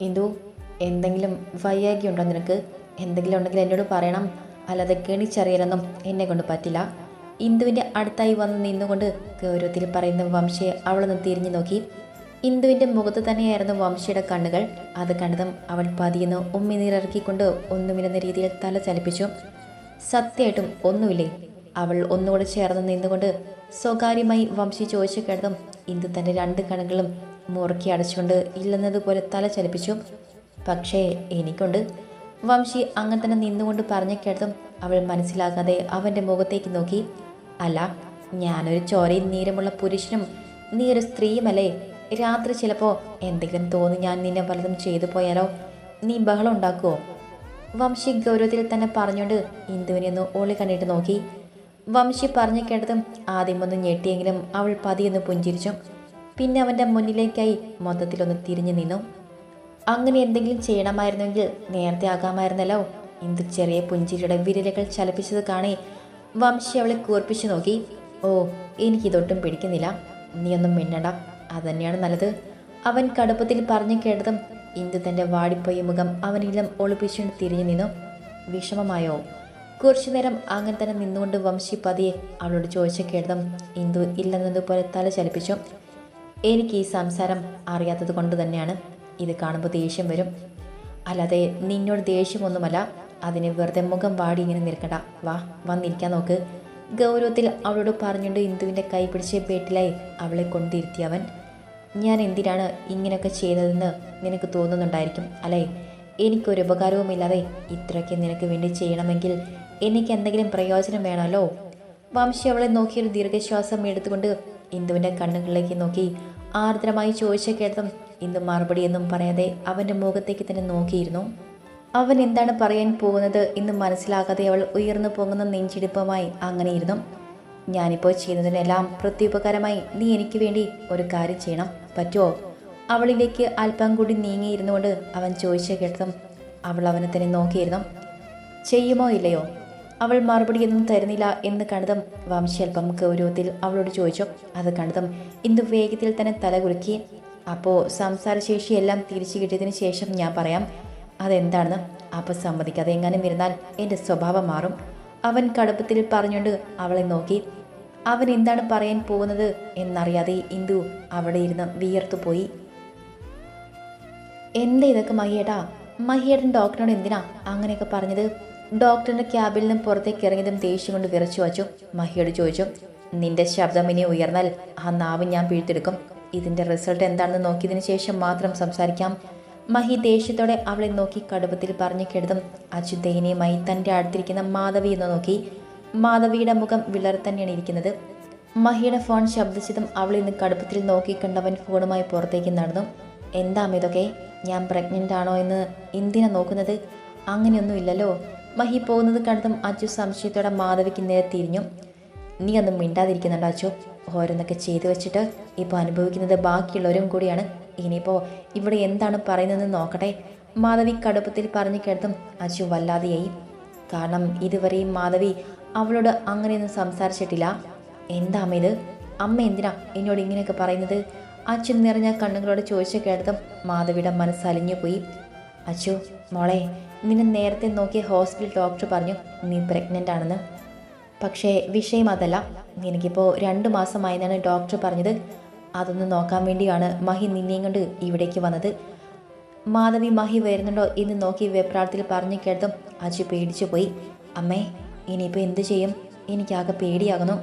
ഇന്ദു എന്തെങ്കിലും വയ്യാകിയുണ്ടോ നിനക്ക്? എന്തെങ്കിലും ഉണ്ടെങ്കിൽ എന്നോട് പറയണം. അല്ലാതെ കെണിച്ചറിയലൊന്നും എന്നെ കൊണ്ട് പറ്റില്ല. ഇന്ദുവിന്റെ അടുത്തായി വന്ന് നിന്നുകൊണ്ട് ഗൗരവത്തിൽ പറയുന്ന വംശയെ അവളൊന്ന് തിരിഞ്ഞു നോക്കി. ഇന്ദുവിന്റെ മുഖത്ത് തന്നെയായിരുന്നു വംശയുടെ കണ്ണുകൾ. അത് കണ്ടതും അവൾ പതിയെന്ന് ഉമ്മിനീരിറക്കിക്കൊണ്ട് ഒന്നുമില്ലെന്ന രീതിയിൽ തല ചലിപ്പിച്ചു. സത്യമായിട്ടും ഒന്നുമില്ലേ? അവൾ ഒന്നുകൂടെ ചേർന്ന് നിന്നുകൊണ്ട് സ്വകാര്യമായി വംശി ചോദിച്ചു കേട്ടതും ഇന്ദു തന്റെ രണ്ട് കണ്ണുകളും മുറുക്കി അടച്ചുകൊണ്ട് ഇല്ലെന്നതുപോലെ തല ചലിപ്പിച്ചു. പക്ഷേ എനിക്കുണ്ട്. വംശി അങ്ങനെ തന്നെ നിന്നുകൊണ്ട് പറഞ്ഞു കേട്ടതും അവൾ മനസ്സിലാകാതെ അവന്റെ മുഖത്തേക്ക് നോക്കി. അല്ല ഞാനൊരു ചോരയും നീരമുള്ള പുരുഷനും നീ ഒരു സ്ത്രീയുമല്ലേ? രാത്രി ചിലപ്പോൾ എന്തെങ്കിലും തോന്നി ഞാൻ നിന്നെ വലതും ചെയ്തു പോയാലോ? നീ ബഹളം ഉണ്ടാക്കുമോ വംശി ഗൗരവത്തിൽ തന്നെ പറഞ്ഞുകൊണ്ട് ഇന്ദുവിനെ ഒന്ന് ഓളി കണ്ടിട്ട് നോക്കി. വംശി പറഞ്ഞു കേട്ടതും ആദ്യമൊന്ന് ഞെട്ടിയെങ്കിലും അവൾ പതിയൊന്ന് പുഞ്ചിരിച്ചു. പിന്നെ അവന്റെ മുന്നിലേക്കായി മൊത്തത്തിലൊന്ന് തിരിഞ്ഞു നിന്നു. അങ്ങനെ എന്തെങ്കിലും ചെയ്യണമായിരുന്നെങ്കിൽ നേരത്തെ ആകാമായിരുന്നല്ലോ. എന്ത് ചെറിയ പുഞ്ചിരിയുടെ വിരലുകൾ ചലപ്പിച്ചത് കാണേ വംശി അവളെ കൂർപ്പിച്ചു നോക്കി. ഓ എനിക്കിതൊട്ടും പിടിക്കുന്നില്ല. നീയൊന്നും മിന്നണ്ട അതന്നെയാണ് നല്ലത്. അവൻ കടുപ്പത്തിൽ പറഞ്ഞു കേട്ടതും ഇന്ദു തന്റെ വാടിപ്പോയ മുഖം അവനിലും ഒളിപ്പിച്ചുകൊണ്ട് തിരിഞ്ഞു നിന്നു. വിഷമമായോ? കുറച്ചു നേരം അങ്ങനെ തന്നെ നിന്നുകൊണ്ട് വംശി പതിയെ അവളോട് ചോദിച്ച കേട്ടതും ഇന്ദു ഇല്ലെന്നതുപോലെ തല ചലിപ്പിച്ചു. എനിക്ക് ഈ സംസാരം അറിയാത്തത് കൊണ്ട് തന്നെയാണ് ഇത് കാണുമ്പോൾ ദേഷ്യം വരും. അല്ലാതെ നിന്നോട് ദേഷ്യമൊന്നുമല്ല അതിന് വെറുതെ മുഖം വാടി ഇങ്ങനെ നിൽക്കണ്ട. വാ വന്നിരിക്കാൻ നോക്ക്. ഗൗരവത്തിൽ അവളോട് പറഞ്ഞുകൊണ്ട് ഇന്ദുവിന്റെ കൈ പിടിച്ച് പേട്ടിലായി അവളെ കൊണ്ടിരുത്തി അവൻ. ഞാൻ എന്തിനാണ് ഇങ്ങനെയൊക്കെ ചെയ്തതെന്ന് നിനക്ക് തോന്നുന്നുണ്ടായിരിക്കും അല്ലേ? എനിക്കൊരു ഉപകാരവുമില്ലാതെ ഇത്രയ്ക്ക് നിനക്ക് വേണ്ടി ചെയ്യണമെങ്കിൽ എനിക്ക് എന്തെങ്കിലും പ്രയോജനം വേണമല്ലോ? വംശി അവളെ നോക്കിയൊരു ദീർഘശ്വാസം എടുത്തുകൊണ്ട് ഇന്ദുവിന്റെ കണ്ണുകളിലേക്ക് നോക്കി. ആർദ്രമായി ചോദിച്ച കേട്ടതും ഇന്ദു മറുപടിയൊന്നും പറയാതെ അവന്റെ മുഖത്തേക്ക് തന്നെ നോക്കിയിരുന്നു. അവൻ എന്താണ് പറയാൻ പോകുന്നത് എന്ന് മനസ്സിലാക്കാതെ അവൾ ഉയർന്നു പോകുന്ന നെഞ്ചിടിപ്പുമായി അങ്ങനെയിരുന്നു ഞാനിപ്പോൾ ചെയ്യുന്നതിനെല്ലാം പ്രത്യുപകാരമായി നീ എനിക്ക് വേണ്ടി ഒരു കാര്യം ചെയ്യണം. പറ്റുമോ അവളിലേക്ക് അല്പം കൂടി നീങ്ങിയിരുന്നുകൊണ്ട് അവൻ ചോദിച്ചു കേട്ടതും അവൾ അവനെ തന്നെ നോക്കിയിരുന്നു. ചെയ്യുമോ ഇല്ലയോ? അവൾ മറുപടിയൊന്നും തരുന്നില്ല എന്ന് കണ്ടതും വംശി അല്പം ഗൗരവത്തിൽ അവളോട് ചോദിച്ചു അത് കണ്ടതും ഇന്ദു വേഗത്തിൽ തന്നെ തലകുലുക്കി അപ്പോൾ സംസാരശേഷിയെല്ലാം തിരിച്ചു കിട്ടിയതിന് ശേഷം ഞാൻ പറയാം. അതെന്താണെന്ന്? അപ്പോൾ സമ്മതിക്കാതെ എങ്ങാനും ഇരുന്നാൽ എന്റെ സ്വഭാവം മാറും. അവൻ കടുപ്പത്തിൽ പറഞ്ഞുകൊണ്ട് അവളെ നോക്കി. അവൻ എന്താണ് പറയാൻ പോകുന്നത്? എന്നറിയാതെ ഇന്ദു അവിടെ ഇരുന്ന് വിയർത്തുപോയി എന്താ ഇതൊക്കെ മഹിയേട്ടാ? മഹിയേട്ടൻ ഡോക്ടറിനോട് എന്തിനാ അങ്ങനെയൊക്കെ പറഞ്ഞത്? ഡോക്ടറിന്റെ ക്യാബിൽ നിന്നും പുറത്തേക്ക് ഇറങ്ങിയതും ദേഷ്യം കൊണ്ട് വിറച്ചു വച്ചു. മഹിയോട് ചോദിച്ചു നിന്റെ ശബ്ദം ഇനി ഉയർന്നാൽ ആ നാവ് ഞാൻ പിഴുത്തെടുക്കും. ഇതിന്റെ റിസൾട്ട് എന്താണെന്ന് നോക്കിയതിനു ശേഷം മാത്രം സംസാരിക്കാം. മഹി ദേഷ്യത്തോടെ അവളെ നോക്കി കടുപ്പത്തിൽ പറഞ്ഞു കെടുതും അച്ചു ദയനീയമായി തന്റെ അടുത്തിരിക്കുന്ന മാധവി എന്ന് നോക്കി. മാധവിയുടെ മുഖം വിളറി തന്നെയാണ് ഇരിക്കുന്നത്. മഹിയുടെ ഫോൺ ശബ്ദിച്ചതും അവളിൽ നിന്ന് കടുപ്പത്തിൽ നോക്കിക്കണ്ടവൻ ഫോണുമായി പുറത്തേക്ക് നടന്നു. എന്താ ഇതൊക്കെ ഞാൻ പ്രഗ്നന്റ് ആണോ എന്ന് എന്തിനാ നോക്കുന്നത്? അങ്ങനെയൊന്നുമില്ലല്ലോ മഹി പോകുന്നത് കണ്ടതും അച്ചു സംശയത്തോടെ മാധവിക്ക് നേരെ തിരിഞ്ഞു. നീ ഒന്നും മിണ്ടാതിരിക്കുന്നുണ്ട് അച്ചു ഓരോന്നൊക്കെ ചെയ്തു വെച്ചിട്ട് ഇപ്പോൾ അനുഭവിക്കുന്നത് ബാക്കിയുള്ളവരും കൂടിയാണ്. ഇനിയിപ്പോൾ ഇവിടെ എന്താണ് പറയുന്നതെന്ന് നോക്കട്ടെ. മാധവി കടുപ്പത്തിൽ പറഞ്ഞു കേട്ടതും അച്ചു വല്ലാതെയായി. കാരണം ഇതുവരെയും മാധവി അവളോട് അങ്ങനെയൊന്നും സംസാരിച്ചിട്ടില്ല. എന്താ അമ്മ ഇത്? അമ്മ എന്തിനാ എന്നോട് ഇങ്ങനെയൊക്കെ പറയുന്നത്? അച്ഛൻ നിറഞ്ഞ കണ്ണുകളോട് ചോദിച്ചു കേട്ടതും മാധവിയുടെ മനസ്സലിഞ്ഞു പോയി അച്ചു മോളെ നിന്നെ നേരത്തെ നോക്കിയ ഹോസ്പിറ്റൽ ഡോക്ടർ പറഞ്ഞു നീ പ്രഗ്നന്റ് ആണെന്ന്. പക്ഷേ വിഷയം അതല്ല. എനിക്കിപ്പോൾ രണ്ട് മാസമായെന്നാണ് ഡോക്ടർ പറഞ്ഞത്. അതൊന്ന് നോക്കാൻ വേണ്ടിയാണ് മഹി നിന്നെയും കൊണ്ട് ഇവിടേക്ക് വന്നത്. മാധവി മഹി വരുന്നുണ്ടോ എന്ന് നോക്കി വെപ്രാളത്തിൽ പറഞ്ഞു കേട്ടതും അജി പേടിച്ചു പോയി. അമ്മേ ഇനിയിപ്പോൾ എന്ത് ചെയ്യും? എനിക്കാകെ പേടിയാകുന്നു.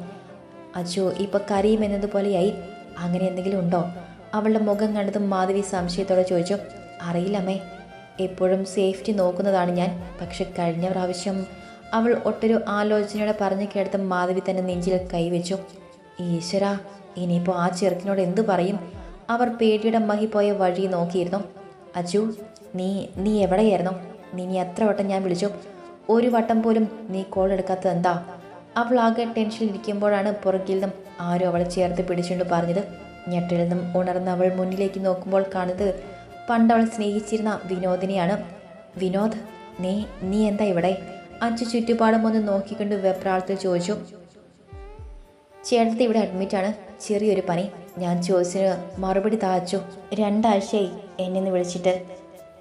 അജു ഇപ്പോൾ കരയുമെന്നതുപോലെയായി അങ്ങനെ എന്തെങ്കിലും ഉണ്ടോ? അവളുടെ മുഖം കണ്ടതും മാധവി സംശയത്തോടെ ചോദിച്ചു. അറിയില്ലമ്മേ എപ്പോഴും സേഫ്റ്റി നോക്കുന്നതാണ് ഞാൻ. പക്ഷെ കഴിഞ്ഞ പ്രാവശ്യം അവൾ ഒട്ടൊരു ആലോചനയോടെ പറഞ്ഞു കേട്ടത് മാധവി തന്നെ നെഞ്ചിൽ കൈവച്ചു. ഈശ്വര ഇനിയിപ്പോൾ ആ ചെറുക്കിനോട് എന്തു പറയും? അവർ പേടിയുടെ പോയ വഴി നോക്കിയിരുന്നു. അജു നീ നീ എവിടെയായിരുന്നു? നീ ഇനി എത്ര വട്ടം ഞാൻ വിളിച്ചു? ഒരു വട്ടം പോലും നീ കോൾ എടുക്കാത്തത് എന്താ? അവൾ ആകെ ടെൻഷനിൽ ഇരിക്കുമ്പോഴാണ് പുറകിൽ നിന്നും ആരും അവളെ ചേർത്ത് പിടിച്ചുകൊണ്ട് പറഞ്ഞത്. ഞെട്ടിൽ നിന്നും ഉണർന്ന് അവൾ മുന്നിലേക്ക് നോക്കുമ്പോൾ കാണുന്നത് പണ്ട് അവൾ സ്നേഹിച്ചിരുന്ന വിനോദിനെയാണ്. വിനോദ് നീ നീ എന്താ ഇവിടെ? അച്ഛൻ ചുറ്റുപാടും ഒന്ന് നോക്കിക്കൊണ്ട് വെപ്രാളത്തിൽ ചോദിച്ചു. ചേട്ടത്തി ഇവിടെ അഡ്മിറ്റ് ആണ്. ചെറിയൊരു പനി. ഞാൻ ചോദിച്ചിന് മറുപടി താച്ചു രണ്ടാഴ്ചയായി എന്നെ വിളിച്ചിട്ട്.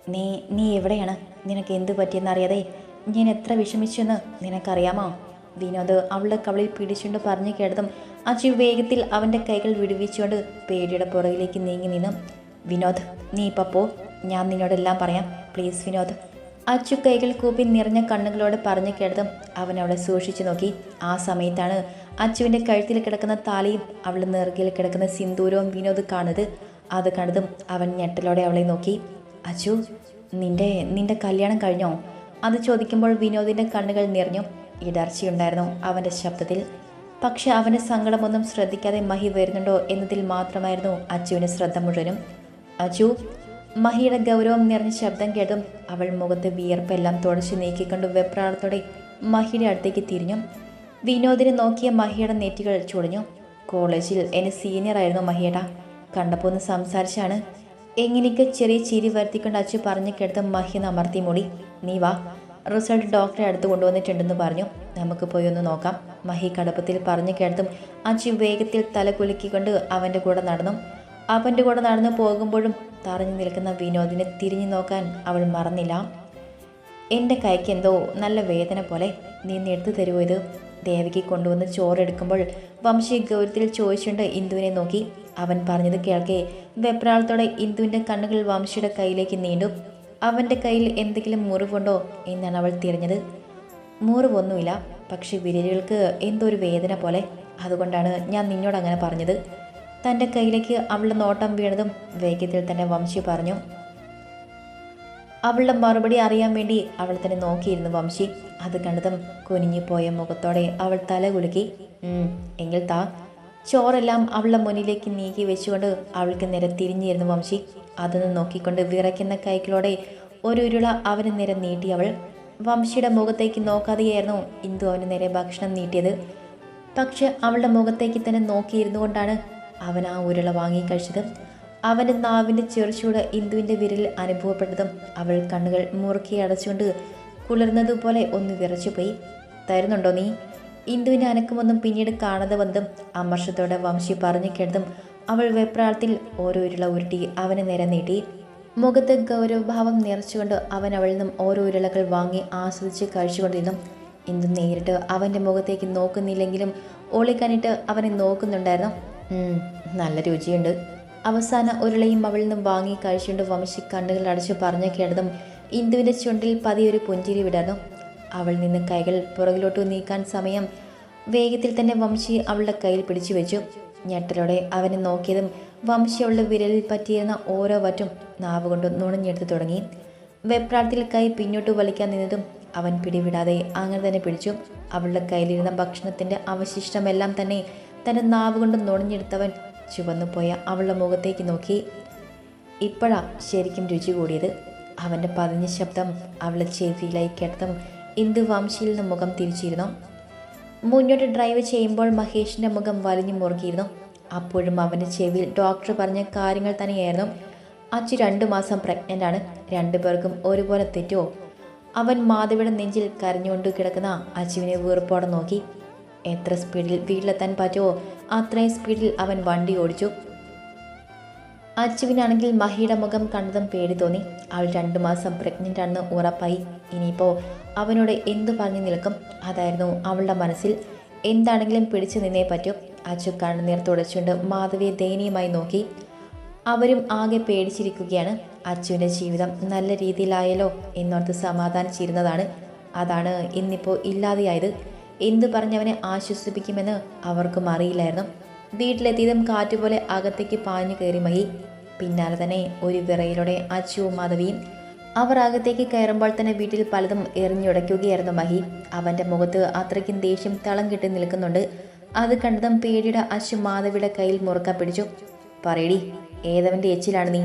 നീ നീ എവിടെയാണ്? നിനക്ക് എന്ത് പറ്റിയെന്നറിയാതെ ഞാൻ എത്ര വിഷമിച്ചെന്ന് നിനക്കറിയാമോ? വിനോദ് അവളുടെ കവളിൽ പിടിച്ചുകൊണ്ട് പറഞ്ഞു കേട്ടതും അച്ചു വേഗത്തിൽ അവന്റെ കൈകൾ വിടുവിച്ചുകൊണ്ട് പേടിയുടെ പുറകിലേക്ക് നീങ്ങി നിന്നു. വിനോദ് നീ ഇപ്പോൾ പോ. ഞാൻ നിന്നോടെല്ലാം പറയാം. പ്ലീസ് വിനോദ്. അച്ചു കൈകൾ കൂപ്പി നിറഞ്ഞ കണ്ണുകളോട് പറഞ്ഞു കേട്ടതും അവൻ അവളെ സൂക്ഷിച്ചു നോക്കി. ആ സമയത്താണ് അച്ചുവിന്റെ കഴുത്തിൽ കിടക്കുന്ന താലിയും അവളുടെ നെറുകയിൽ കിടക്കുന്ന സിന്ദൂരവും വിനോദ് കാണുന്നത്. അത് കണ്ടതും അവൻ ഞെട്ടലോടെ അവളെ നോക്കി. അച്ചു നിന്റെ നിന്റെ കല്യാണം കഴിഞ്ഞോ? അത് ചോദിക്കുമ്പോൾ വിനോദിന്റെ കണ്ണുകൾ നിറഞ്ഞു. ഇടർച്ചയുണ്ടായിരുന്നു അവന്റെ ശബ്ദത്തിൽ. പക്ഷെ അവന്റെ സങ്കടമൊന്നും ശ്രദ്ധിക്കാതെ മഹി വരുന്നുണ്ടോ എന്നതിൽ മാത്രമായിരുന്നു അച്ചുവിന് ശ്രദ്ധ മുഴുവനും. അച്ചു മഹിയുടെ ഗൗരവം നിറഞ്ഞ ശബ്ദം കേട്ടും അവൾ മുഖത്തെ വിയർപ്പെല്ലാം തുടച്ചു നീക്കിക്കൊണ്ട് വെപ്രാളത്തോടെ മഹിയുടെ അടുത്തേക്ക് തിരിഞ്ഞു. വിനോദിനെ നോക്കിയ മഹിയുടെ നെറ്റികൾ ചുടഞ്ഞു. കോളേജിൽ എന്നെ സീനിയർ ആയിരുന്നു മഹിയേട്ടാ. കണ്ടപ്പോൾ ഒന്ന് സംസാരിച്ചാണ്. എങ്ങനെയൊക്കെ ചെറിയ ചിരി വരുത്തിക്കൊണ്ട് അച്ചു പറഞ്ഞു കേട്ടത് മഹി നമർത്തി മൂടി. നീ വാ റിസൾട്ട് ഡോക്ടറെ അടുത്ത് കൊണ്ടുവന്നിട്ടുണ്ടെന്ന് പറഞ്ഞു. നമുക്ക് പോയി ഒന്ന് നോക്കാം. മഹി കടപ്പത്തിൽ പറഞ്ഞു കേട്ടതും അച്ചു വേഗത്തിൽ തല കുലുക്കിക്കൊണ്ട് അവന്റെ കൂടെ നടന്നു. അവന്റെ കൂടെ നടന്നു പോകുമ്പോഴും തറഞ്ഞു നിൽക്കുന്ന വിനോദിനെ തിരിഞ്ഞു നോക്കാൻ അവൾ മറന്നില്ല. എന്റെ കൈക്ക് എന്തോ നല്ല വേദന പോലെ നീ എടുത്തു തരുമോ ഇത്? ദേവിക്ക് കൊണ്ടുവന്ന് ചോറെടുക്കുമ്പോൾ വംശി ഗൗരത്തിൽ ചോദിച്ചുകൊണ്ട് ഇന്ദുവിനെ നോക്കി. അവൻ പറഞ്ഞത് കേൾക്കെ. വെപ്രാളത്തോടെ ഇന്ദുവിന്റെ കണ്ണുകൾ വംശിയുടെ കയ്യിലേക്ക് നീണ്ടു. അവന്റെ കയ്യിൽ എന്തെങ്കിലും മുറിവുണ്ടോ? എന്നാണ് അവൾ തിരഞ്ഞത്. മുറിവൊന്നുമില്ല. പക്ഷെ വിരലുകൾക്ക് എന്തോ ഒരു വേദന പോലെ. അതുകൊണ്ടാണ് ഞാൻ നിന്നോട് അങ്ങനെ പറഞ്ഞത്. തന്റെ കയ്യിലേക്ക് അവളുടെ നോട്ടം വീണതും വേഗത്തിൽ തന്നെ വംശി പറഞ്ഞു അവളുടെ മറുപടി അറിയാൻ വേണ്ടി അവൾ തന്നെ നോക്കിയിരുന്നു വംശി. അത് കണ്ടതും കുനിഞ്ഞുപോയ മുഖത്തോടെ അവൾ തല കുലുക്കി "ഉം, എങ്കിൽ താ. ചോറെല്ലാം അവളുടെ മുന്നിലേക്ക് നീക്കി വെച്ചുകൊണ്ട് അവൾക്ക് നിര തിരിഞ്ഞിരുന്നു വംശി. അതൊന്ന് നോക്കിക്കൊണ്ട് വിറയ്ക്കുന്ന കൈകളോടെ ഒരു ഉരുള അവന് നേരെ നീട്ടി അവൾ. വംശിയുടെ മുഖത്തേക്ക് നോക്കാതെയായിരുന്നു ഇന്ദു അവന് നേരെ ഭക്ഷണം നീട്ടിയത്. പക്ഷെ അവളുടെ മുഖത്തേക്ക് തന്നെ നോക്കിയിരുന്നു കൊണ്ടാണ് അവൻ ആ ഉരുള വാങ്ങി കഴിച്ചതും അവന്റെ നാവിന്റെ ചെറുചൂട് ഇന്ദുവിന്റെ വിരലിൽ അനുഭവപ്പെട്ടതും അവൾ കണ്ണുകൾ മുറുക്കി അടച്ചുകൊണ്ട് കുളിർന്നതുപോലെ ഒന്ന് വിറച്ചുപോയി. തരുന്നുണ്ടോ നീ? ഇന്ദുവിന്റെ അനക്കമൊന്നും പിന്നീട് കാണാതെ വന്നതും അമർഷത്തോടെ വംശി പറഞ്ഞു കേട്ടതും അവൾ വെപ്രാളത്തിൽ ഓരോ ഉരുള ഉരുട്ടി അവന് നേരെ നീട്ടി. മുഖത്ത് ഗൗരവഭാവം നിറച്ചുകൊണ്ട് അവൻ അവളിൽ നിന്നും ഓരോ ഉരുളകൾ വാങ്ങി ആസ്വദിച്ച് കഴിച്ചുകൊണ്ടിരുന്നു. ഇന്ദു നേരിട്ട് അവന്റെ മുഖത്തേക്ക് നോക്കുന്നില്ലെങ്കിലും ഒളിക്കാനിട്ട് അവനെ നോക്കുന്നുണ്ടായിരുന്നു. "ഉം, നല്ല രുചിയുണ്ട്. അവസാന ഉരുളയും അവളിൽ നിന്നും വാങ്ങി കഴിച്ചുകൊണ്ട് വംശി കണ്ണുകൾ അടച്ച് പറഞ്ഞു കേട്ടതും ഇന്ദുവിന്റെ ചുണ്ടിൽ പതിയൊരു പുഞ്ചിരി വിടർന്നു. അവൾ നിന്ന് കൈകൾ പുറകിലോട്ട് നീക്കാൻ സമയം വേഗത്തിൽ തന്നെ വംശി അവളുടെ കയ്യിൽ പിടിച്ചു വെച്ചു. ഞെട്ടലോടെ അവനെ നോക്കിയതും വംശി അവളുടെ വിരലിൽ പറ്റിയിരുന്ന ഓരോ വറ്റും നാവ് കൊണ്ട് നുണഞ്ഞെടുത്ത് തുടങ്ങി. വെപ്രാളത്തിൽ കൈ പിന്നോട്ട് വലിക്കാൻ നിന്നതും അവൻ പിടിവിടാതെ അങ്ങനെ തന്നെ പിടിച്ചു. അവളുടെ കയ്യിലിരുന്ന ഭക്ഷണത്തിന്റെ അവശിഷ്ടമെല്ലാം തന്നെ തന്റെ നാവ് കൊണ്ട് നുണഞ്ഞെടുത്തവൻ ചുവന്നു പോയ അവളുടെ മുഖത്തേക്ക് നോക്കി. ഇപ്പോഴാ ശരിക്കും രുചി കൂടിയത്. അവന്റെ പതിഞ്ഞ ശബ്ദം അവളെ ചെവിയിലായി കേട്ടതും ഇന്ദു വംശിയിൽ നിന്ന് മുഖം തിരിച്ചിരുന്നു. മുന്നോട്ട് ഡ്രൈവ് ചെയ്യുമ്പോൾ മഹേഷിന്റെ മുഖം വലിഞ്ഞു മുറുകിയിരുന്നു. അപ്പോഴും അവന്റെ ചെവിയിൽ ഡോക്ടർ പറഞ്ഞ കാര്യങ്ങൾ തന്നെയായിരുന്നു. അച്ചു രണ്ടു മാസം പ്രഗ്നന്റാണ് രണ്ടുപേർക്കും ഒരുപോലെ തെറ്റുമോ അവൻ മാധവിയുടെ നെഞ്ചിൽ കരഞ്ഞുകൊണ്ട് കിടക്കുന്ന അച്ചുവിനെ വീർപ്പോടെ നോക്കി. എത്ര സ്പീഡിൽ വീട്ടിലെത്താൻ പറ്റുമോ അത്രയും സ്പീഡിൽ അവൻ വണ്ടി ഓടിച്ചു. അച്ചുവിനാണെങ്കിൽ മഹിയുടെ മുഖം കണ്ടതും പേടി തോന്നി. അവൾ രണ്ടു മാസം പ്രഗ്നന്റ് ആണെന്ന് ഉറപ്പായി. ഇനിയിപ്പോൾ അവനോട് എന്തു പറഞ്ഞു നിൽക്കും? അതായിരുന്നു അവളുടെ മനസ്സിൽ. എന്താണെങ്കിലും പിടിച്ചു നിന്നേ പറ്റൂ. അച്ചു കണ്ണുനീർ തുടച്ചുകൊണ്ട് മാധവിയെ ദയനീയമായി നോക്കി. അവരും ആകെ പേടിച്ചിരിക്കുകയാണ്. അച്ചുവിന്റെ ജീവിതം നല്ല രീതിയിലായല്ലോ എന്നോർത്ത് സമാധാനിച്ചിരുന്നതാണ്. അതാണ് ഇന്നിപ്പോൾ ഇല്ലാതെയായത്. എന്തു പറഞ്ഞവനെ ആശ്വസിപ്പിക്കുമെന്ന് അവർക്കും അറിയില്ലായിരുന്നു. വീട്ടിലെത്തിയതും കാറ്റുപോലെ അകത്തേക്ക് പാഞ്ഞു കയറി മഹി. പിന്നാലെ തന്നെ ഒരു വിറയിലൂടെ അച്ചുവും മാധവിയും അവർ അകത്തേക്ക് കയറുമ്പോൾ തന്നെ വീട്ടിൽ പലതും എറിഞ്ഞുടയ്ക്കുകയായിരുന്നു മഹി. അവന്റെ മുഖത്ത് അത്രയ്ക്കും ദേഷ്യം തളം കെട്ടി നിൽക്കുന്നുണ്ട്. അത് കണ്ടതും പേടിയുടെ അശു മാധവിയുടെ കയ്യിൽ മുറുക്ക പിടിച്ചു. പറയടി ഏതവന്റെ എച്ചിലാണ് നീ?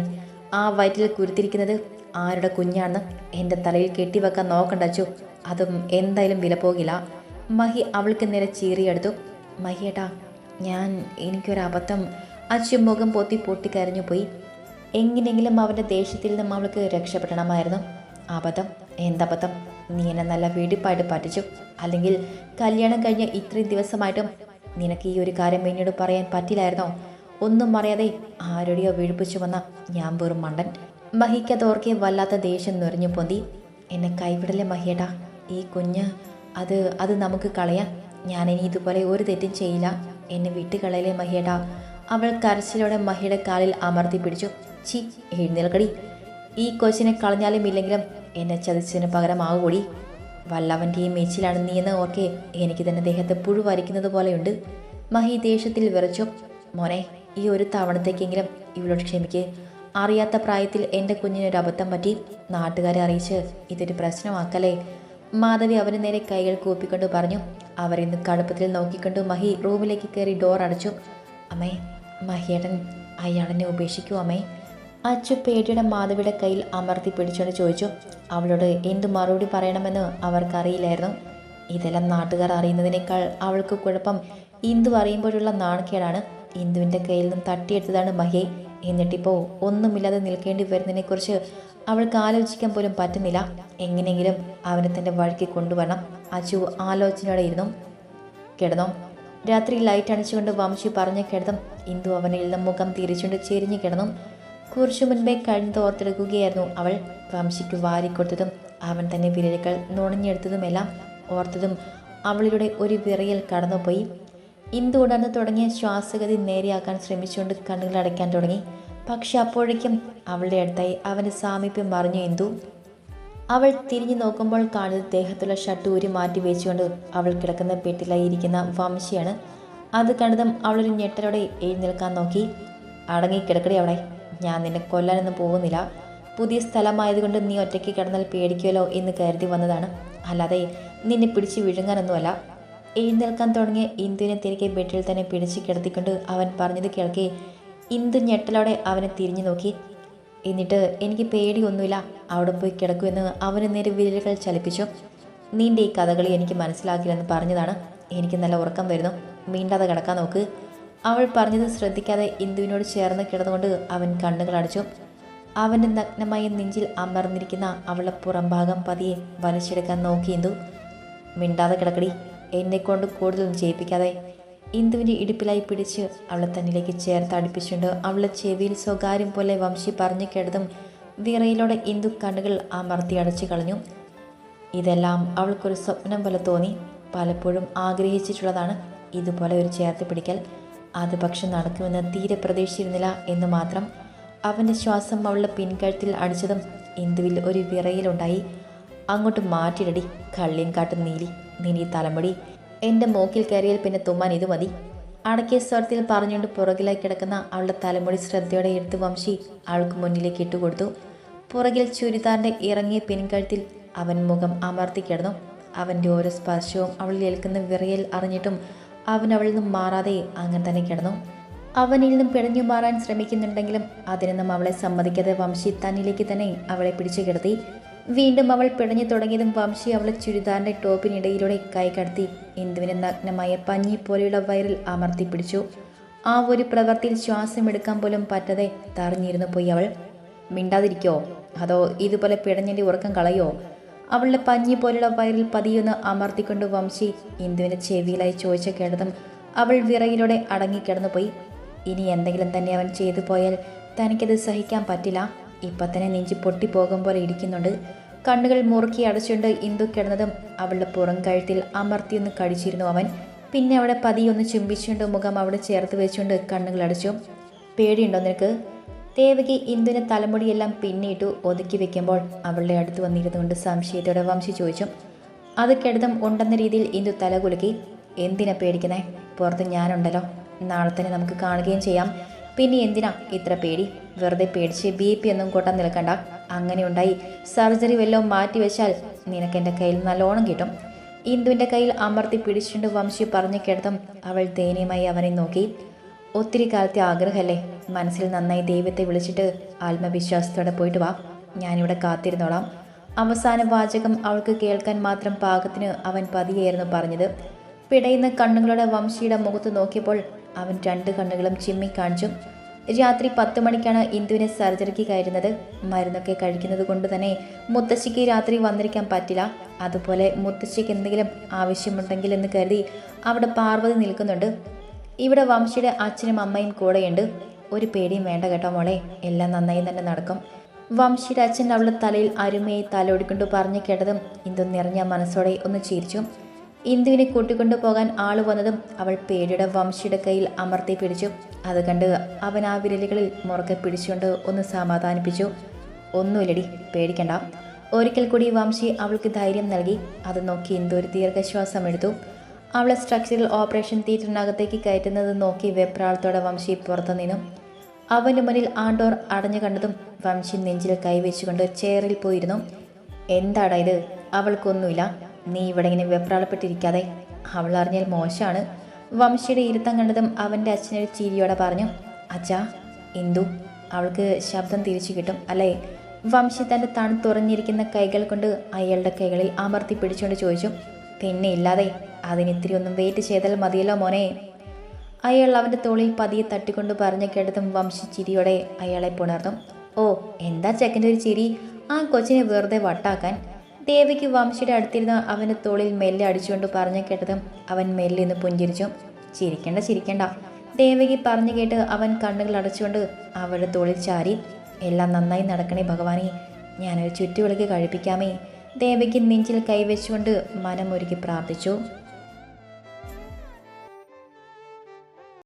ആ വയറ്റിൽ കുരുത്തിരിക്കുന്നത് ആരുടെ കുഞ്ഞാണെന്ന് എന്റെ തലയിൽ കെട്ടിവെക്കാൻ നോക്കണ്ട അച്ചു. അതും എന്തായാലും വില പോകില്ല. മഹി അവൾക്ക് നേരെ ചീറിയെടുത്തു. മഹിയേട്ടാ ഞാൻ എനിക്കൊരു അബദ്ധം അച്ചു മുഖം പൊത്തി പൊട്ടിക്കരഞ്ഞു പോയി. എങ്ങനെയെങ്കിലും അവന്റെ ദേഷ്യത്തിൽ നിന്നും അവൾക്ക് രക്ഷപ്പെടണമായിരുന്നു. അബദ്ധം? എന്തബദ്ധം? നീ എന്നെ നല്ല വെടിപ്പായിട്ട് പറ്റിച്ചു. അല്ലെങ്കിൽ കല്യാണം കഴിഞ്ഞ ഇത്രയും ദിവസമായിട്ടും നിനക്ക് ഈ ഒരു കാര്യം എന്നോട് പറയാൻ പറ്റില്ലായിരുന്നോ? ഒന്നും അറിയാതെ ആരുടെയോ വീഴ്പിച്ചു വന്ന ഞാൻ വെറും മണ്ടൻ. മഹിക്കതോർക്കെ വല്ലാത്ത ദേഷ്യം നിറഞ്ഞു പൊന്തി. എന്നെ കൈവിടലെ മഹിയേട്ടാ? ഈ കുഞ്ഞ് അത് അത് നമുക്ക് കളയാം. ഞാനിനി ഇതുപോലെ ഒരു തെറ്റും ചെയ്യില്ല. എന്നെ വിട്ടുകളയിലെ മഹിയേട്ടാ. അവൾ കരച്ചിലോടെ മഹിയുടെ കാലിൽ അമർത്തി പിടിച്ചു. ചി എഴുന്നേൽക്കടി. ഈ കൊച്ചിനെ കളഞ്ഞാലും ഇല്ലെങ്കിലും എന്നെ ചതിച്ചതിന് പകരമാകൂടി വല്ലവന്റെയും മേച്ചിലാണ് നീ എന്ന് ഓർക്കെ എനിക്ക് തന്നെ ദേഹത്തെ പുഴുവരിക്കുന്നത് പോലെയുണ്ട്. മഹി ദേഷ്യത്തിൽ വിറച്ചു. മോനെ ഈ ഒരു തവണത്തേക്കെങ്കിലും ഇവളോട് ക്ഷമിക്ക്. അറിയാത്ത പ്രായത്തിൽ എന്റെ കുഞ്ഞിനൊരു അബദ്ധം പറ്റി നാട്ടുകാരെ അറിയിച്ച് ഇതൊരു പ്രശ്നമാക്കല്ലേ? മാധവി അവന് നേരെ കൈകൾ കൂപ്പിക്കൊണ്ട് പറഞ്ഞു അവരിന്ന് കടുപ്പത്തിൽ നോക്കിക്കൊണ്ട്. മഹി റൂമിലേക്ക് കയറി ഡോർ അടച്ചു. അമ്മേ മഹിയേട്ടൻ അയാളെന്നെ ഉപേക്ഷിക്കൂ അമ്മേ. അച്ചു പേടിയുടെ മാധവിയുടെ കയ്യിൽ അമർത്തി പിടിച്ചുകൊണ്ട് ചോദിച്ചു അവളോട് എന്തു മറുപടി പറയണമെന്ന് അവർക്കറിയില്ലായിരുന്നു? ഇതെല്ലാം നാട്ടുകാർ അറിയുന്നതിനേക്കാൾ അവൾക്ക് കുഴപ്പം ഇന്ദു അറിയുമ്പോഴുള്ള നാണക്കേടാണ്. ഇന്ദുവിന്റെ കയ്യിൽ നിന്നും തട്ടിയെടുത്തതാണ് മഹിയെ. എന്നിട്ടിപ്പോൾ ഒന്നുമില്ലാതെ നിൽക്കേണ്ടി വരുന്നതിനെക്കുറിച്ച് അവൾക്ക് ആലോചിക്കാൻ പോലും പറ്റുന്നില്ല. എങ്ങനെയെങ്കിലും അവനെ തന്റെ വഴിക്ക് കൊണ്ടുവരണം. അച്ചു ആലോചനയോടെ ഇരുന്നു കിടന്നു? രാത്രി ലൈറ്റ് അണിച്ചുകൊണ്ട് വംശി പറഞ്ഞ കിടന്നും ഇന്ദു അവനിൽ നിന്ന് മുഖം തിരിച്ചുകൊണ്ട് ചെരിഞ്ഞു കിടന്നു. കുറച്ചു മുൻപേ കഴിഞ്ഞത് ഓർത്തെടുക്കുകയായിരുന്നു അവൾ. വംശിക്ക് വാരിക്കൊടുത്തതും അവൻ തന്നെ വിരലുകൾ നുണഞ്ഞെടുത്തതുമെല്ലാം ഓർത്തതും അവളിലൂടെ ഒരു വിറയൽ കടന്നുപോയി. ഇന്ദു ഉടർന്ന് തുടങ്ങിയ ശ്വാസഗതി നേരെയാക്കാൻ ശ്രമിച്ചുകൊണ്ട് കണ്ണുകൾ അടയ്ക്കാൻ തുടങ്ങി. പക്ഷെ അപ്പോഴേക്കും അവളുടെ അടുത്തായി അവന്റെ സാമീപ്യം മറിഞ്ഞു എന്തു? അവൾ തിരിഞ്ഞു നോക്കുമ്പോൾ കാണുന്നത് ദേഹത്തുള്ള ഷർട്ട് ഊരി മാറ്റി വെച്ചുകൊണ്ട് അവൾ കിടക്കുന്ന പെട്ടിലായി ഇരിക്കുന്ന വംശിയാണ്. അത് കണ്ടതും അവളൊരു ഞെട്ടലോടെ എഴുന്നേൽക്കാൻ നോക്കി. അടങ്ങി കിടക്കടി അവളെ. ഞാൻ നിന്നെ കൊല്ലാനൊന്നും പോകുന്നില്ല. പുതിയ സ്ഥലമായതുകൊണ്ട് നീ ഒറ്റയ്ക്ക് കിടന്നാൽ പേടിക്കുമല്ലോ എന്ന് കരുതി വന്നതാണ്. അല്ലാതെ നിന്നെ പിടിച്ച് വിഴുങ്ങാനൊന്നുമല്ല. എഴുന്നേൽക്കാൻ തുടങ്ങിയ ഇന്ദുവിനെ തിരികെ ബെഡിൽ തന്നെ പിടിച്ച് കിടത്തിക്കൊണ്ട് അവൻ പറഞ്ഞത് കേൾക്കെ ഇന്ദു ഞെട്ടലോടെ അവനെ തിരിഞ്ഞു നോക്കി. എന്നിട്ട് എനിക്ക് പേടിയൊന്നുമില്ല അവിടെ പോയി കിടക്കുമെന്ന് അവന് നേരെ വിരലുകൾ ചലിപ്പിച്ചു. നിന്റെ ഈ കഥകളി എനിക്ക് മനസ്സിലാക്കില്ലെന്ന് പറഞ്ഞതാണ്. എനിക്ക് നല്ല ഉറക്കം വരുന്നു. മീണ്ടാതെ കിടക്കാൻ നോക്ക്. അവൾ പറഞ്ഞത് ശ്രദ്ധിക്കാതെ ഇന്ദുവിനോട് ചേർന്ന് കിടന്നുകൊണ്ട് അവൻ കണ്ണുകൾ അടച്ചു. അവന്റെ നഗ്നമായ നെഞ്ചിൽ അമർന്നിരിക്കുന്ന അവളുടെ പുറംഭാഗം പതിയെ വലിച്ചെടുക്കാൻ നോക്കി ഇന്ദു മിണ്ടാതെ കിടക്കടി. എന്നെക്കൊണ്ട് കൂടുതലൊന്നും ചെയ്യിപ്പിക്കാതെ ഇന്ദുവിന്റെ ഇടുപ്പിലായി പിടിച്ച് അവളെ തന്നിലേക്ക് ചേർത്ത് അടുപ്പിച്ചുകൊണ്ട് അവളെ ചെവിയിൽ സ്വകാര്യം പോലെ വംശി പറഞ്ഞു കേട്ടതും വിറയിലോടെ ഇന്ദു കണ്ണുകൾ അമർത്തി അടച്ചു കളഞ്ഞു. ഇതെല്ലാം അവൾക്കൊരു സ്വപ്നം പോലെ തോന്നി. പലപ്പോഴും ആഗ്രഹിച്ചിട്ടുള്ളതാണ് ഇതുപോലെ ഒരു ചേർത്ത് പിടിക്കൽ. അത് പക്ഷെ നടക്കുമെന്ന് തീരെ പ്രതീക്ഷിച്ചിരുന്നില്ല എന്ന് മാത്രം. അവന്റെ ശ്വാസം അവളുടെ പിൻകഴുത്തിൽ അടിച്ചതും ഇന്ദുവിൽ ഒരു വിറയിലുണ്ടായി. അങ്ങോട്ട് മാറ്റിയിടടി കള്ളിയും കാട്ടും നീലി നിനി തലമുടി. എന്റെ മൂക്കിൽ കയറിയാൽ പിന്നെ തുമ്മാൻ ഇത് മതി. അടക്കിയ സ്വരത്തിൽ പറഞ്ഞുകൊണ്ട് പുറകിലായി കിടക്കുന്ന അവളുടെ തലമുടി ശ്രദ്ധയോടെ എടുത്ത് വംശി അവൾക്ക് മുന്നിലേക്ക് ഇട്ടുകൊടുത്തു പുറകിൽ ചുരിദാറിന്റെ ഇറങ്ങിയ പിൻകഴുത്തിൽ അവൻ മുഖം അമർത്തി കിടന്നു. അവന്റെ ഓരോ സ്പർശവും അവളിൽ ഏൽക്കുന്ന വിറയൽ അറിഞ്ഞിട്ടും അവൻ അവളിൽ നിന്നും മാറാതെ അങ്ങനെ തന്നെ കിടന്നു. അവനിൽ നിന്നും പിടഞ്ഞു മാറാൻ ശ്രമിക്കുന്നുണ്ടെങ്കിലും അതിനൊന്നും അവളെ സമ്മതിക്കാതെ വംശി തന്നിലേക്ക് തന്നെ അവളെ പിടിച്ചു കിടത്തി. വീണ്ടും അവൾ പിടഞ്ഞു തുടങ്ങിയതും വംശി അവളെ ചുരിദാറിന്റെ ടോപ്പിനിടയിലൂടെ കൈ കടത്തി ഇന്ദുവിനെ നഗ്നമായ പഞ്ഞി പോലെയുള്ള വയറിൽ അമർത്തി പിടിച്ചു. ആ ഒരു പ്രവൃത്തിയിൽ ശ്വാസം എടുക്കാൻ പോലും പറ്റാതെ തറിഞ്ഞിരുന്നു പോയി അവൾ. മിണ്ടാതിരിക്കോ? അതോ ഇതുപോലെ പിടഞ്ഞിന്റെ ഉറക്കം കളയോ? അവളുടെ പഞ്ഞി പോലുള്ള വയറിൽ പതിയൊന്ന് അമർത്തിക്കൊണ്ട് വംശി ഇന്ദുവിന്റെ ചെവിയിലായി ചോദിച്ച കേട്ടതും അവൾ വിറയിലൂടെ അടങ്ങിക്കിടന്നുപോയി ഇനി എന്തെങ്കിലും തന്നെ അവൻ ചെയ്തു പോയാൽ തനിക്കത് സഹിക്കാൻ പറ്റില്ല. ഇപ്പം തന്നെ നെഞ്ചി പൊട്ടിപ്പോകും പോലെ ഇരിക്കുന്നുണ്ട്. കണ്ണുകൾ മുറുക്കി അടച്ചുകൊണ്ട് ഇന്ദു കിടന്നതും അവളുടെ പുറം കഴുത്തിൽ അമർത്തിയൊന്ന് കടിച്ചിരുന്നു അവൻ. പിന്നെ അവിടെ പതിയൊന്ന് ചുംബിച്ചുകൊണ്ട് മുഖം അവിടെ ചേർത്ത് വെച്ചുകൊണ്ട് കണ്ണുകൾ അടച്ചു. പേടിയുണ്ടോ നിനക്ക്? ദേവകി ഇന്ദുവിനെ തലമുടിയെല്ലാം പിന്നിട്ടു ഒതുക്കി വെക്കുമ്പോൾ അവളുടെ അടുത്ത് വന്നിരുന്നുകൊണ്ട് സംശയത്തോടെ വംശി ചോദിച്ചു. അത് കെടുതം ഉണ്ടെന്ന രീതിയിൽ ഇന്ദു തല കുലുക്കി. എന്തിനാ പേടിക്കുന്നേ? പുറത്ത് ഞാനുണ്ടല്ലോ. നാളെ തന്നെ നമുക്ക് കാണുകയും ചെയ്യാം. പിന്നെ എന്തിനാ ഇത്ര പേടി? വെറുതെ പേടിച്ച് ബി പി ഒന്നും കൂട്ടാൻ നിൽക്കണ്ട. അങ്ങനെ ഉണ്ടായി സർജറി വല്ലതും മാറ്റിവെച്ചാൽ നിനക്ക് എന്റെ കയ്യിൽ നല്ലോണം കിട്ടും. ഇന്ദുവിന്റെ കയ്യിൽ അമർത്തി പിടിച്ചുകൊണ്ട് വംശി പറഞ്ഞു കേട്ടതും അവൾ ദയനീയമായി അവനെ നോക്കി. ഒത്തിരി കാലത്തെ ആഗ്രഹമല്ലേ? മനസ്സിൽ നന്നായി ദൈവത്തെ വിളിച്ചിട്ട് ആത്മവിശ്വാസത്തോടെ പോയിട്ട് വാ. ഞാനിവിടെ കാത്തിരുന്നോളാം. അവസാന വാചകം അവൾക്ക് കേൾക്കാൻ മാത്രം പാകത്തിന് അവൻ പതിയായിരുന്നു പറഞ്ഞത്. പിടയുന്ന കണ്ണുകളുടെ വംശിയുടെ മുഖത്ത് നോക്കിയപ്പോൾ അവൻ രണ്ട് കണ്ണുകളും ചിമ്മി കാണിച്ചു രാത്രി പത്ത് മണിക്കാണ് ഇന്ദുവിനെ സർജറിക്ക് കയറുന്നത്. മരുന്നൊക്കെ കഴിക്കുന്നത് കൊണ്ട് തന്നെ മുത്തശ്ശിക്ക് രാത്രി വന്നിരിക്കാൻ പറ്റില്ല. അതുപോലെ മുത്തശ്ശിക്ക് എന്തെങ്കിലും ആവശ്യമുണ്ടെങ്കിൽ എന്ന് കരുതി അവിടെ പാർവതി നിൽക്കുന്നുണ്ട്. ഇവിടെ വംശിയുടെ അച്ഛനും അമ്മയും കൂടെയുണ്ട്. ഒരു പേടിയും വേണ്ട കേട്ടോ മോളെ. എല്ലാം നന്നായി തന്നെ നടക്കും. വംശിയുടെ അച്ഛൻ അവളുടെ തലയിൽ അരുമയെ തലോടിക്കൊണ്ട് പറഞ്ഞു കേട്ടതും ഇന്ദു നിറഞ്ഞ മനസ്സോടെ ഒന്ന് ചിരിച്ചു. ഇന്ദുവിനെ കൂട്ടിക്കൊണ്ടു പോകാൻ ആൾ വന്നതും അവൾ പേടിയുടെ വംശിയുടെ കയ്യിൽ അമർത്തി പിടിച്ചു. അത് കണ്ട് അവൻ ആ വിരലുകളിൽ മുറുകെ പിടിച്ചുകൊണ്ട് ഒന്ന് സമാധാനിപ്പിച്ചു. ഒന്നുമില്ലടി പേടിക്കണ്ട. ഒരിക്കൽ കൂടി വംശി അവൾക്ക് ധൈര്യം നൽകി. അത് നോക്കി ഇന്ദു ഒരു ദീർഘശ്വാസം എടുത്തു. അവളെ സ്ട്രക്ചറൽ ഓപ്പറേഷൻ തിയേറ്ററിനകത്തേക്ക് കയറ്റുന്നത് നോക്കി വെപ്രാളത്തോടെ വംശി പുറത്തു നിന്നു. അവന്റെ മുന്നിൽ ആ ഡോർ അടഞ്ഞു കണ്ടതും വംശി നെഞ്ചിൽ കൈവച്ചുകൊണ്ട് ചെയറിൽ പോയിരുന്നു. എന്താടാ ഇത്? അവൾക്കൊന്നുമില്ല. നീ ഇവിടെ ഇങ്ങനെ വെപ്രാളപ്പെട്ടിരിക്കാതെ അവൾ അറിഞ്ഞാൽ മോശമാണ്. വംശിയുടെ ഇരുത്തം കണ്ടതും അവന്റെ അച്ഛനൊരു ചിരിയോടെ പറഞ്ഞു അച്ഛാ ഇന്ദു അവൾക്ക് ശബ്ദം തിരിച്ചു കിട്ടും അല്ലേ? വംശി തന്റെ തണുത്തുറഞ്ഞിരിക്കുന്ന കൈകൾ കൊണ്ട് അയാളുടെ കൈകളിൽ അമർത്തി പിടിച്ചുകൊണ്ട് ചോദിച്ചു പിന്നെ ഇല്ലാതെ അതിനിത്തിരി ഒന്നും വെയിറ്റ് ചെയ്താൽ മതിയല്ലോ മോനെ? അയാൾ അവന്റെ തോളിൽ പതിയെ തട്ടിക്കൊണ്ട് പറഞ്ഞു കേട്ടതും വംശി ചിരിയോടെ അയാളെ പുണർന്നു ഓ എന്താ ചെക്കന്റെ ഒരു ചിരി? ആ കൊച്ചിനെ വെറുതെ വട്ടാക്കാൻ ദേവിക്ക് വംശിയുടെ അടുത്തിരുന്ന് അവന്റെ തോളിൽ മെല്ലെ അടിച്ചുകൊണ്ട് പറഞ്ഞു കേട്ടത് അവൻ മെല്ലെ നിന്ന് പുഞ്ചിരിച്ചു. ചിരിക്കേണ്ട ചിരിക്കേണ്ട. ദേവകി പറഞ്ഞു കേട്ട് അവൻ കണ്ണുകൾ അടച്ചുകൊണ്ട് അവളുടെ തോളിൽ ചാരി എല്ലാം നന്നായി നടക്കണേ ഭഗവാനെ ഞാനൊരു ചുറ്റുവിളക്ക് കഴിപ്പിക്കാമേ. ദേവയ്ക്ക് നെഞ്ചിൽ കൈവച്ചുകൊണ്ട് മനമൊരുക്കി പ്രാർത്ഥിച്ചു.